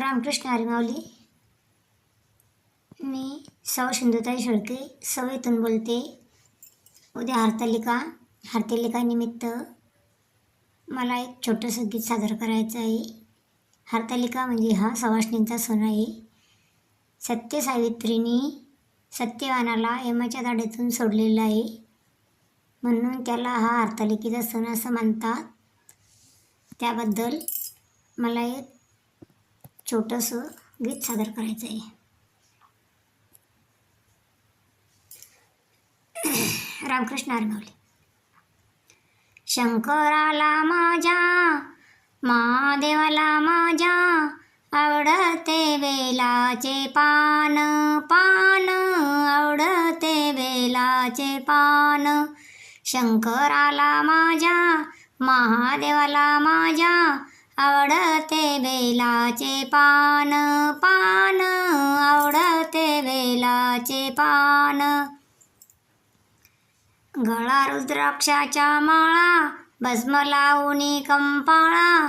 रामकृष्ण हरिमावली. मी सौ सिंधुताई शेळके सौ इथून बोलते. उद्या हरतालिका हरतालिकानिमित्त मला एक छोटंसं गीत सादर करायचं आहे. हरतालिका म्हणजे हा सवाष्णींचा सण आहे. सत्य सावित्रीने सत्यवानाला यमाच्या दाड्यातून सोडलेलं आहे. म्हणून त्याला हा हरतालिकेचा सण असं मानतात त्याबद्दल मला एक छोटंसं गीत सादर करायचं आहे. रामकृष्ण हरमावले शंकराला माझ्या महादेवाला माझ्या आवडते बेलाचे पान पान आवडते बेलाचे पान. शंकराला माझ्या महादेवाला माझ्या आवडते बेलाचे पान पान आवडते बेलाचे पान. गळा रुद्राक्षाच्या माळा भस्म लावणी कंपाळा.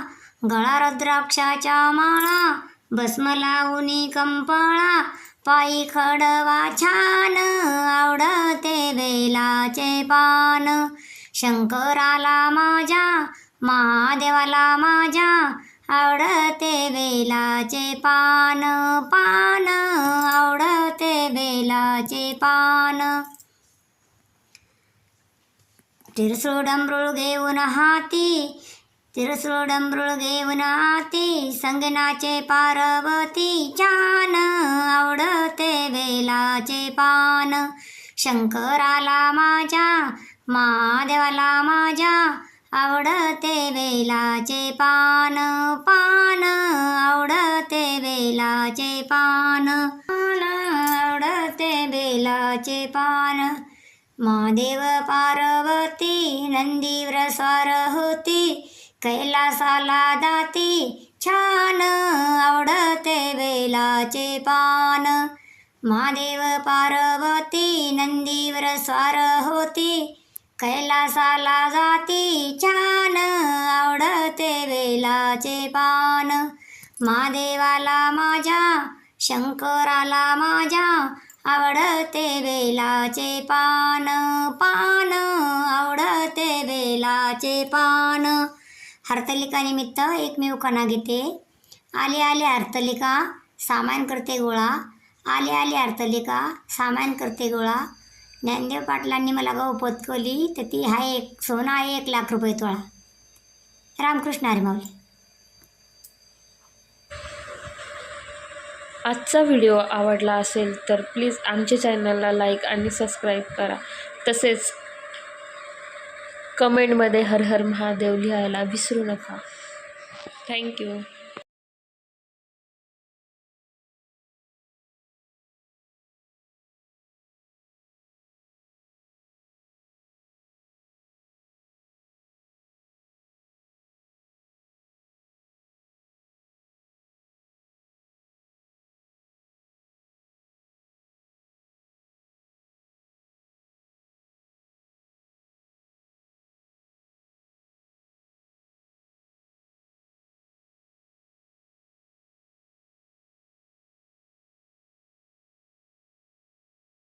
गळा रुद्राक्षाच्या माळा भस्म लावणी कंपाळा. पायी खडवा छान आवडते बेलाचे पान. शंकराला माझ्या महादेवाला माझ्या आवडते बेलाचे पान पान आवडते बेलाचे पान. तिरसोळ डमरुळ घेऊन हाती तिरसोळ डमरुळ घेऊन हाती संगनाचे पार्वती छान आवडते बेलाचे पान. शंकराला माझ्या महादेवाला माझ्या आवडते वेलाचे पान पान आवडते वेलाचे पान पान आवडते बेलाचे पान. महादेव पार्वती नंदीव्र स्वार होती कैलासाला दाती छान आवडते वेलाचे पान. महादेव पार्वती नंदीव्र स्वार होती कैलासाला जाती छान आवडते वेलाचे पान. महादेवाला माझ्या शंकराला माझ्या आवडते वेलाचे पान. पान आवडते बेलाचे पान. हरतालिकानिमित्त एकमेव कणा घेते. आले आले हरतालिका सामान करते गोळा. आले आले हरतालिका सामान करते गोळा. ज्ञानदेव पाटलांनी मला गहू पत्कवली तर ती आहे एक सोनं आहे एक लाख रुपये तोळा. रामकृष्ण हरिमावली. आजचा व्हिडिओ आवडला असेल तर प्लीज आमच्या चॅनलला लाईक आणि सबस्क्राईब करा. तसेच कमेंटमध्ये हर हर महादेव लिहायला विसरू नका. थँक्यू.